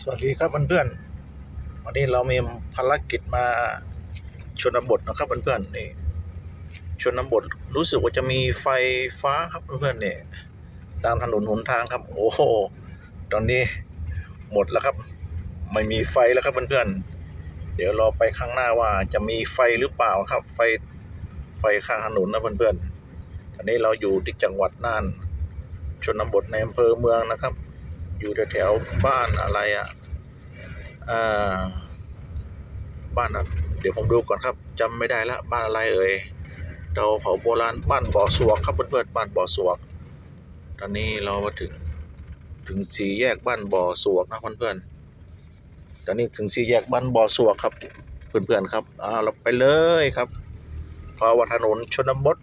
สวัสดีครับเพื่อนๆวันนี้เรามีภารกิจมาชนบทนะครับเพื่อนๆนี่ชนบทรู้สึกว่าจะมีไฟฟ้าครับเพื่อนๆนี่ตามถนนหนทางครับ โอ้โหตอนนี้หมดแล้วครับ ไม่มีไฟแล้วครับเพื่อนๆเดี๋ยวรอไปข้างหน้าว่าจะมีไฟหรือเปล่าครับ ไฟไฟข้างถนนนะเพื่อนๆตอนนี้เราอยู่ที่จังหวัดน่าน ชนบทในอำเภอเมืองนะครับ อยู่แถวบ้านอะไรอะอ่าบ้านอะเดี๋ยวผมดูก่อนครับจำไม่ได้ละบ้านอะไรเอ่ยเราเผาโบราณบ้านบ่อสวกครับเพื่อนๆบ้านบ่อสวก ตอนนี้เรามาถึงถึงสี่แยกบ้านบ่อสวกนะเพื่อนๆตอนนี้ถึงสี่แยกบ้านบ่อสวกครับเพื่อนๆครับอ่าเราไปเลยครับเพาวถนนชนบท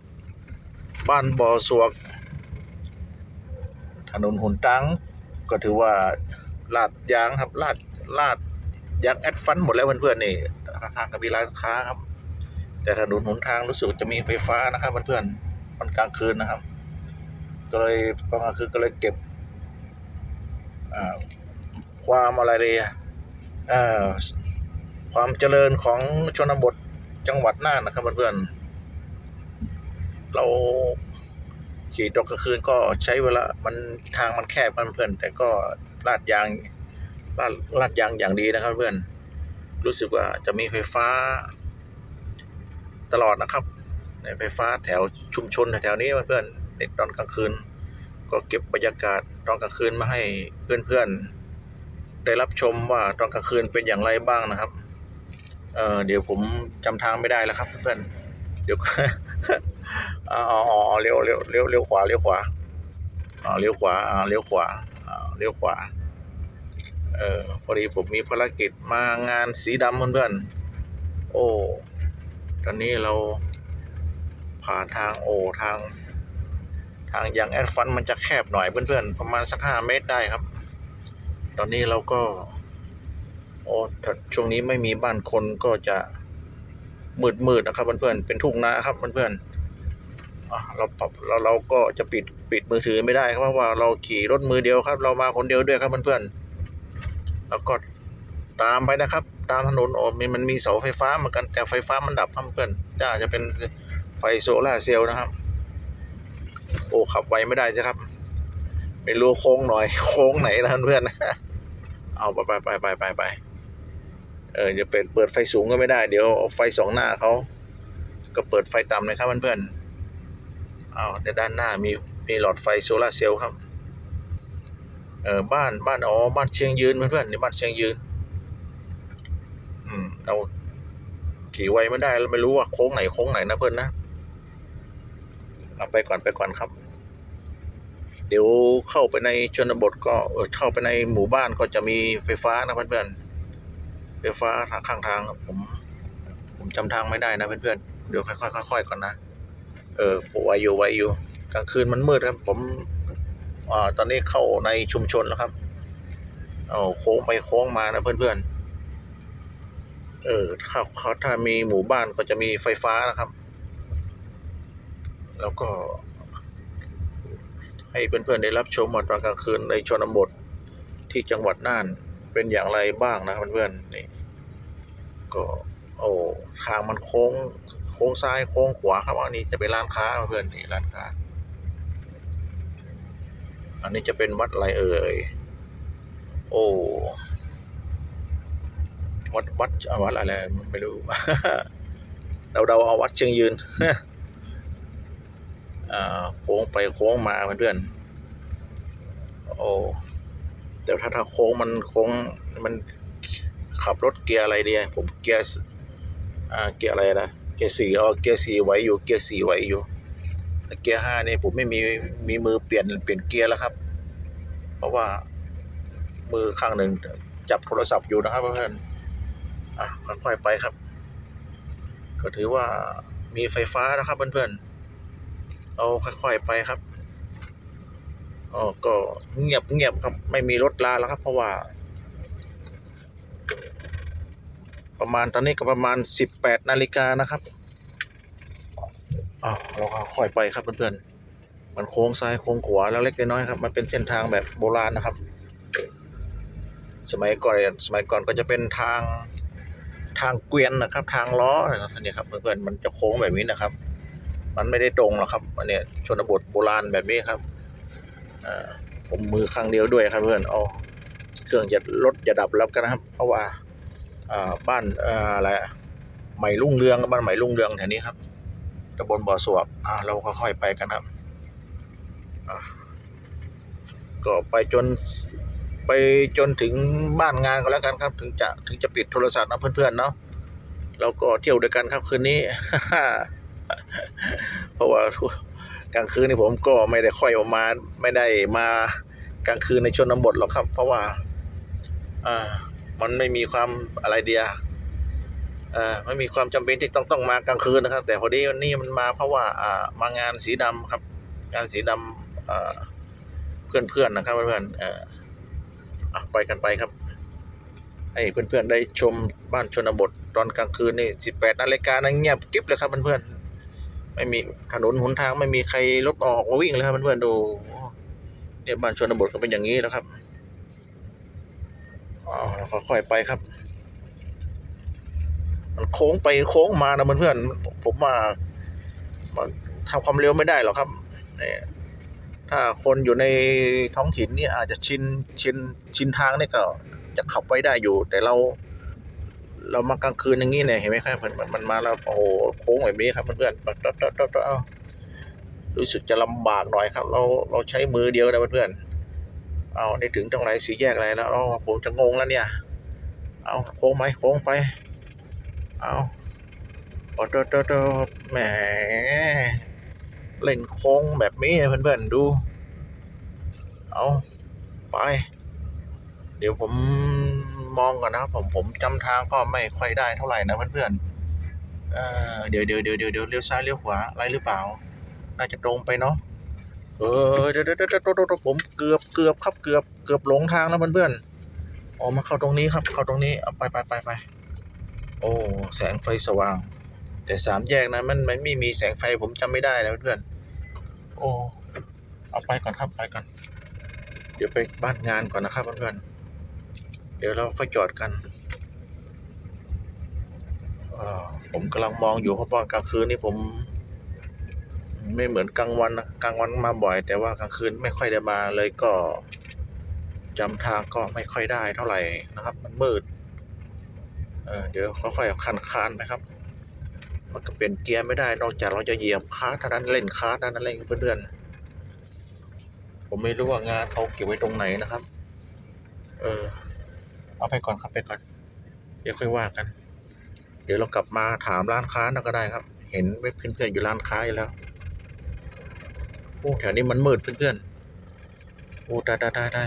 บ้านบ่อสวก ถนนหนตัง ก็ถือว่าลาดยางครับลาดลาดยางแอดฟันหมดแล้วเพื่อนๆนี่ข้างๆกับมีร้านค้าครับ แต่ถนนหนทางรู้สึกจะมีไฟฟ้านะครับเพื่อนๆมันกลางคืนนะครับ ก็เลยกลางคืนก็เลยเก็บความอะไรเลยอะความเจริญของชนบทจังหวัดน่านนะครับเพื่อนๆเรา ขี่ตกกลางคืนก็ใช้เวลามันทางมันแคบครับเพื่อน แต่ก็ลาดยางลาดลาดยางอย่างดีนะครับเพื่อน รู้สึกว่าจะมีไฟฟ้า ตลอดนะครับ ในไฟฟ้าแถวชุมชนแถวนี้เพื่อนในตอนกลางคืน ก็เก็บบรรยากาศตอนกลางคืนมาให้เพื่อนๆ ได้รับชมว่าตอนกลางคืนเป็นอย่างไรบ้างนะครับเออเดี๋ยวผมจำทางไม่ได้แล้วครับเพื่อนๆเดี๋ยว อ๋อเลี้ยวเลี้ยวเลี้ยวเลี้ยวขวาเลี้ยวขวาอ๋อเลี้ยวขวาอ่าเลี้ยวขวาอ่าเลี้ยวขวาเออพอดีผมมีภารกิจมางานสีดำเพื่อนๆโอ้ตอนนี้เราผ่านทางโอทาง ทางอย่างแอดฟันมันจะแคบหน่อยเพื่อนๆ ประมาณสักห้าเมตรได้ครับ ตอนนี้เราก็ โอ้ถ้าช่วงนี้ไม่มีบ้านคนก็จะมืดๆนะครับเพื่อนๆเป็นทุ่งนาครับเพื่อนๆ เราปรับเราเราก็จะปิดปิดมือถือไม่ได้ครับเพราะว่าเราขี่รถมือเดียวครับ เรามาคนเดียวด้วยครับเพื่อนๆแล้วก็ตามไปนะครับ ตามถนนโอ้มีมันมีเสาไฟฟ้าเหมือนกันแต่ไฟฟ้ามันดับครับเพื่อนจ้าจะเป็นไฟโซล่าเซลล์นะครับ โอ้ขับไวไม่ได้จ้ะครับไม่รู้โค้งหน่อย โค้งไหนนะเพื่อนๆเอาไปไปไปไปไปไปเออจะเปิดเปิดไฟสูงก็ไม่ได้ เดี๋ยวไฟสองหน้าเขาก็เปิดไฟต่ำเลยครับเพื่อนๆ เอาในด้านหน้ามีมีหลอดไฟโซลาเซลล์ครับ เออบ้านบ้านอ๋อบ้านเชียงยืนเพื่อนๆนี่บ้านเชียงยืน อืมเราขี่ไวไม่ได้เราไม่รู้ว่าโค้งไหนโค้งไหนนะเพื่อนนะเอาไปก่อนไปก่อนครับ เดี๋ยวเข้าไปในชนบทก็เออเข้าไปในหมู่บ้านก็จะมีไฟฟ้านะเพื่อนๆไฟฟ้าทางข้างทางผม ผมจำทางไม่ได้นะเพื่อนๆเดี๋ยวค่อยๆค่อยๆก่อนนะ เออไวอยู่ไวอยู่ กลางคืนมันมืดครับ ผมอ่าตอนนี้เข้าในชุมชนแล้วครับเอาโค้งไปโค้งมานะเพื่อนๆ เออ ถ้าเขาถ้ามีหมู่บ้านก็จะมีไฟฟ้านะครับ แล้วก็ ให้เพื่อนๆ ได้รับชมว่าตอนกลางคืนในชนบทที่จังหวัดน่านเป็นอย่างไรบ้างนะครับเพื่อนๆนี่ก็โอ้ทางมันโค้ง ค้งซ้ายโค้งขวาครับอันนี้จะเป็นร้านค้าเพื่อนนี่ร้านค้า อันนี้จะเป็นวัดอะไรเอ่ยโอ้วัดวัดวัดอะไรไม่รู้เราเดาเอาวัดเชียงยืนโค้งไปโค้งมาเพื่อนโอ้แต่ถ้าถ้าโค้งมันโค้งมันขับรถเกียร์อะไรดีอะผมเกียร์เกียร์อะไรนะ กียร์สี่อ๋อเกียร์สี่ไหวอยู่เกียร์สี่ไหวอยู่เกียร์ห้านี่ผมไม่มีมีมือเปลี่ยนเปลี่ยนเกียร์แล้วครับ เพราะว่ามือข้างหนึ่งจับโทรศัพท์อยู่นะครับเพื่อนอะค่อยๆไปครับ ก็ถือว่ามีไฟฟ้านะครับเพื่อนๆเอาค่อยๆไปครับอ๋อก็เงียบเงียบครับไม่มีรถลาแล้วครับ เพราะว่า ประมาณตอนนี้ก็ประมาณ 18นาฬิกานะครับอ๋อเราก็ค่อยไปครับเพื่อนๆมันโค้งซ้ายโค้งขวาแล้วเล็กน้อยๆครับ มันเป็นเส้นทางแบบโบราณนะครับ สมัยก่อนสมัยก่อนก็จะเป็นทางทางเกวียนนะครับ ทางล้อนะครับอันนี้ครับเพื่อนๆมันจะโค้งแบบนี้นะครับ มันไม่ได้ตรงหรอกครับอันเนี้ยชนบทโบราณแบบนี้ครับอ่าผมมือข้างเดียวด้วยครับเพื่อนเอาเครื่องจะลดจะดับแล้วกันนะครับ เพราะว่าอ่า บ้านออะไรใหม่รุ่งเรืองบ้านใหม่รุ่งเรืองแถวนี้ครับตำบลบ่อสวบเราก็ค่อยไปกันครับก็ไปจนไปจนถึงบ้านงานก็แล้วกันครับ ถึงจะถึงจะปิดโทรศัพท์นะเพื่อนๆเนาะเราก็เที่ยวด้วยกันครับคืนนี้ เพราะว่ากลางคืนนี่ผมก็ไม่ได้ค่อยออกมาไม่ได้มากลางคืนในชนบทหรอกครับ เพราะว่า อ่า มันไม่มีความอะไรเดียอ่าไม่มีความจำเป็นที่ต้องต้องมากลางคืนนะครับ แต่พอดีวันนี้มันมาเพราะว่าอ่ามางานสีดำครับ งานสีดำอ่าเพื่อนๆนะครับเพื่อนๆเออไปกันไปครับ ให้เพื่อนๆได้ชมบ้านชนบทตอนกลางคืนนี่18นาฬิกานะเงียบกิ๊บเลยครับเพื่อนๆไม่มีถนนหนทางไม่มีใครรถออกมาวิ่งเลยครับเพื่อนๆดูเนี่ยบ้านชนบทก็เป็นอย่างนี้แล้วครับ อ๋อค่อยๆไปครับ มันโค้งไปโค้งมานะเพื่อนๆผมว่ามันทำความเร็วไม่ได้หรอกครับเนี่ยถ้าคนอยู่ในท้องถิ่นนี่อาจจะชินชินชินทางนี่ก็จะขับไปได้อยู่ แต่เรา เรามากลางคืนอย่างนี้เนี่ยเห็นไหมครับมันมันมันมาแล้วโอ้โหโค้งแบบนี้ครับเพื่อนๆปั๊บบเอารู้สึกจะลำบากหน่อยครับ เราเราใช้มือเดียวนะเพื่อนๆ เอาได้ถึงตรงไหนสีแยกอะไรแล้วเอาผมจะงงแล้วเนี่ย เอาโค้งไหมโค้งไป เอาโอ้โตโตโตแหมเล่นโค้งแบบนี้เพื่อนๆดู เอาไป เดี๋ยวผมมองก่อนนะครับผมผมจำทางก็ไม่ค่อยได้เท่าไหร่นะเพื่อนๆเอ่อเดี๋ยวเดี๋ยวเดี๋ยวเดี๋ยวเดี๋ยวเลี้ยวซ้ายเลี้ยวขวาอะไรหรือเปล่า น่าจะตรงไปเนาะ เออเดี๋ยวเดี๋ยวเดี๋ยวเดี๋ยวผมเกือบเกือบครับเกือบเกือบหลงทางแล้วเพื่อนๆออกมาเข้าตรงนี้ครับ เข้าตรงนี้เอาไปไปไปไปโอ้แสงไฟสว่าง แต่สามแยกนะมันมันไม่มีแสงไฟผมจำไม่ได้นะเพื่อนโอ้เอาไปก่อนครับไปก่อน เดี๋ยวไปบ้านงานก่อนนะครับเพื่อนๆเดี๋ยวเราค่อยจอดกันอ่าผมกำลังมองอยู่เพราะว่ากลางคืนนี่ผม ไม่เหมือนกลางวันนะกลางวันมาบ่อย แต่ว่ากลางคืนไม่ค่อยได้มาเลยก็จำทางก็ไม่ค่อยได้เท่าไหร่นะครับ มันมืดเเดี๋ยวค่อยๆคันคานๆไปครับมันก็เป็นเกียร์ไม่ได้ นอกจากเราจะเหยียบคลาสเท่านั้นเล่นคลาสเท่านั้นเองเพื่อนๆผมไม่รู้ว่างานเขาเก็บไว้ตรงไหนนะครับ เออ เอาไปก่อนครับไปก่อน เดี๋ยวค่อยว่ากัน เดี๋ยวเรากลับมาถามร้านค้านั่นก็ได้ครับ เห็นเพื่อนๆอยู่ร้านค้าอยู่แล้ว โอ้แถวนี้มันมืดเพื่อนๆโอ้ได้ได้ได้ได้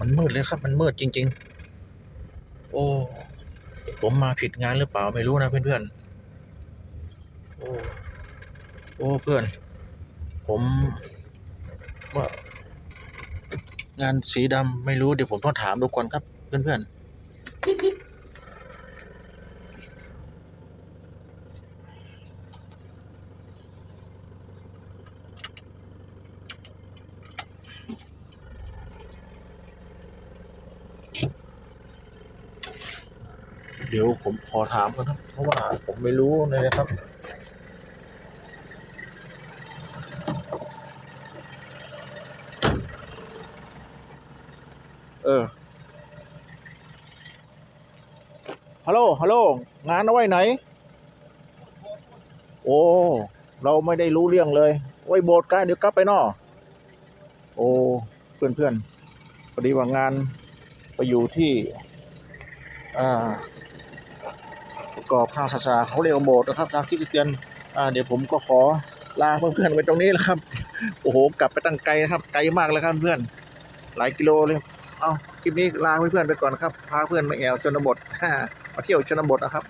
มันมืดเลยครับ มันมืดจริง ๆ โอ้ผมมาผิดงานหรือเปล่าไม่รู้นะเพื่อนๆโอ้โอ้เพื่อน ผมว่างานสีดำไม่รู้เดี๋ยวผมต้องถามดูก่อนครับ เพื่อนๆ เดี๋ยวผมขอถามก่อนครับ เพราะว่าผมไม่รู้เลยนะครับ เออ ฮัลโหล ฮัลโหล งานเอาไว้ไหน โอ้ เราไม่ได้รู้เรื่องเลย ไว้โบสถ์กันเดี๋ยวกลับไปนอโอ้ เพื่อนเพื่อนพอดีว่างานไปอยู่ที่ อ่า กรอบทางศาสนาเขาเรียกโบสถ์นะครับทางคริสเตียนอ่าเดี๋ยวผมก็ขอลาเพื่อนๆไปตรงนี้แหละครับ โอ้โห กลับไปตั้งไกลนะครับ ไกลมากเลยครับเพื่อน หลายกิโลเลย เอาคลิปนี้ลาเพื่อนๆไปก่อนครับ พาเพื่อนมาแอวชนบทมาเที่ยวชนบทนะครับ